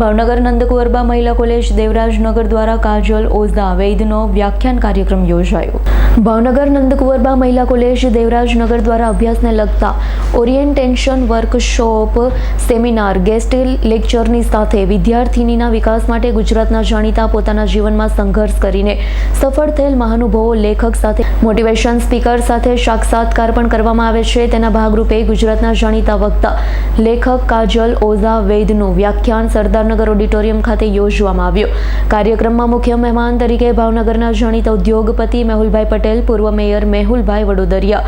ભાવનગર નંદકુંવરબા મહિલા કોલેજ દેવરાજનગર દ્વારા કાજલ ઓઝા વૈદનો વ્યાખ્યાન કાર્યક્રમ યોજાયો. ભાવનગર નંદકુંવરબા મહિલા કોલેજ દેવરાજનગર દ્વારા અભ્યાસને લગતા ઓરિએન્ટેશન વર્કશોપ સેમિનાર, ગેસ્ટ લેક્ચરની સાથે વિદ્યાર્થિનીના વિકાસ માટે ગુજરાતના જાણીતા પોતાના જીવનમાં સંઘર્ષ કરીને સફળ થયેલ મહાનુભાવો લેખક સાથે, મોટિવેશન સ્પીકર સાથે સાક્ષાત્કાર પણ કરવામાં આવે છે. તેના ભાગરૂપે ગુજરાતના જાણીતા વક્તા લેખક કાજલ ઓઝા વૈદનું વ્યાખ્યાન સરદારનગર ઓડિટોરિયમ ખાતે યોજવામાં આવ્યો. કાર્યક્રમમાં મુખ્ય મહેમાન તરીકે ભાવનગરના જાણીતા ઉદ્યોગપતિ મેહુલભાઈ પટેલ, પૂર્વ મેયર મેહુલભાઈ વડોદરિયા,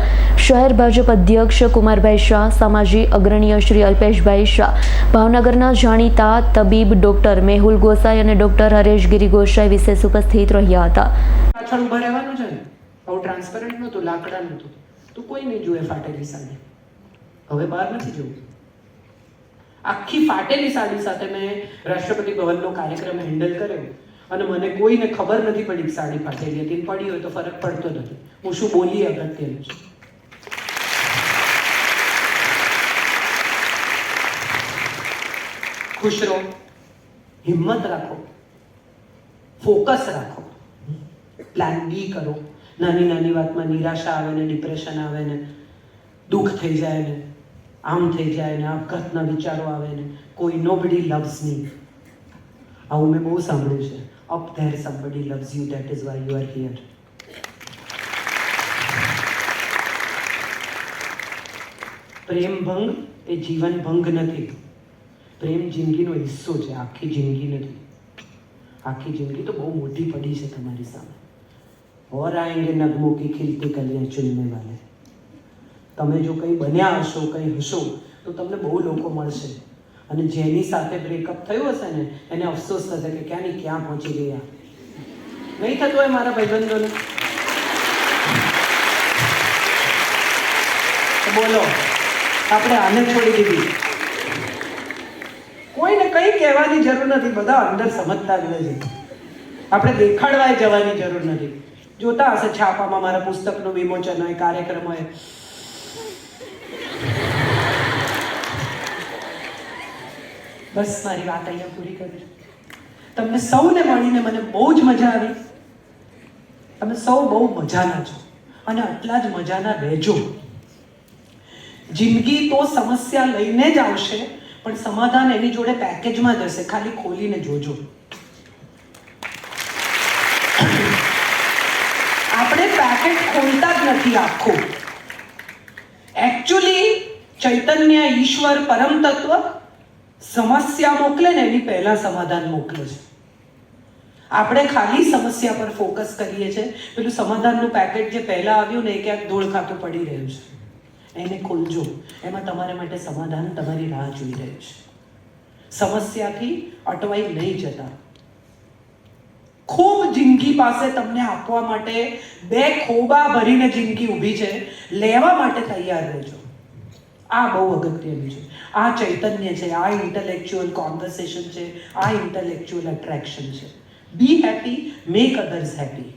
શહેર ભાજપ અધ્યક્ષ કુમારભાઈ શાહ સામાજિક અગ્રણીય શ્રી અલ્પેશભાઈ શાહ, ભાવનગરના જાણીતા તબીબ ડોક્ટર મેહુલ ગોસાઈ અને ડોક્ટર હરેશગીરી ગોસાઈ વિશેષ ઉપસ્થિત રહ્યા હતા. ટ્રાન્સપરન્ટ નહોતું લાકડા નહોતું તો કોઈ નહીં જુએ ફાટેલી સામે. હવે બહાર નથી જવું. આખી ફાટેલી સાડી સાથે મેં રાષ્ટ્રપતિ ભવનનો કાર્યક્રમ હેન્ડલ કર્યો. અને મને કોઈને ખબર નથી પડી કે સાડી ફાટેલી હતી. પડી હોય તો ફરક પડતો નથી. હું શું બોલી અગત્યનું છે? ખુશ રહો. હિંમત રાખો. ફોકસ રાખો. પ્લાન બી કરો. નાની નાની વાતમાં નિરાશા આવે ને ડિપ્રેશન આવે ને દુઃખ થઈ જાય ને આમ થઈ જાય ને આપઘાતના વિચારો આવે ને, કોઈ નો બડી લવ્સ મી આવું મેં બહુ સાંભળ્યું છે. Up there somebody loves you that is why you are here પ્રેમ ભંગ એ જીવન ભંગ નથી. પ્રેમ જિંદગીનો હિસ્સો છે, આખી જિંદગી નથી. આખી જિંદગી તો બહુ મોટી પડી છે તમારી સામે. ઓર આएंगे નગમો કી ખીલતી કલિયાં ચુનને વાલે. તમે જો કંઈ બન્યા હશો, કંઈ હશો, તો તમને બહુ લોકો મળશે. અને જેની સાથે બ્રેકઅપ થયું હશે ને, એને અફસોસ થશે કે ક્યાં ની ક્યાં પહોંચી ગયા. નહીં થતું હોય મારા ભાઈબંધોને? બોલો, આપણે આને છોડી દીધી. કોઈને કંઈ કહેવાની જરૂર નથી, બધા અંદર સમજતા જ છે. આપણે દેખાડવાય જવાની જરૂર નથી. જોતા હશે છાપામાં મારા પુસ્તકનું વિમોચન હોય, કાર્યક્રમ હોય. બસ મારી વાત અહીંયા પૂરી કરી. તમને સૌને મળીને મને બહુ જ મજા આવી. તમે સૌ બહુ મજાના છો અને આટલા જ મજાના રહેજો. જિંદગી તો સમસ્યા લઈને જ આવશે, પણ સમાધાન એની જોડે પેકેજમાં જશે ખાલી ખોલીને જોજો. આપણે પેકેટ ખોલતા જ નથી આખું. એકચ્યુઅલી ચૈતન્ય ઈશ્વર પરમ તત્વ સમસ્યા મોકલે ને એની પહેલા સમાધાન મોકલે છે. આપણે ખાલી સમસ્યા પર ફોકસ કરીએ છીએ, પેલું સમાધાનનું પેકેટ જે પહેલા આવ્યું ને એ ક્યાંક ધોળ ખાતું પડી રહ્યું છે. એને ખોલજો. એમાં તમારા માટે સમાધાન તમારી રાહ જોઈ રહ્યું છે. સમસ્યાથી અટવાઈ નહીં જતા. ખૂબ જિંદગી પાસે તમને આપવા માટે બે ખોબા ભરીને જિંદગી ઊભી છે. લેવા માટે તૈયાર રહેજો. આ બહુ અગત્યનું છે આ ચૈતન્ય છે આ ઇન્ટેલેક્ચ્યુઅલ કોન્વર્સેશન છે આ ઇન્ટેલેક્ચ્યુઅલ અટ્રેક્શન છે be happy make others happy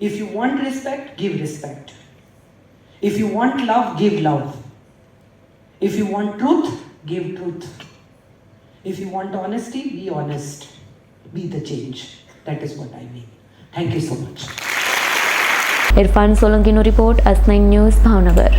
if you want respect give respect If you want love, give love. If you want truth, give truth. If you want honesty, be honest. Be the change. That is what I mean. Thank you so much. Irfan સોલંકીનો report nine news Bhavnagar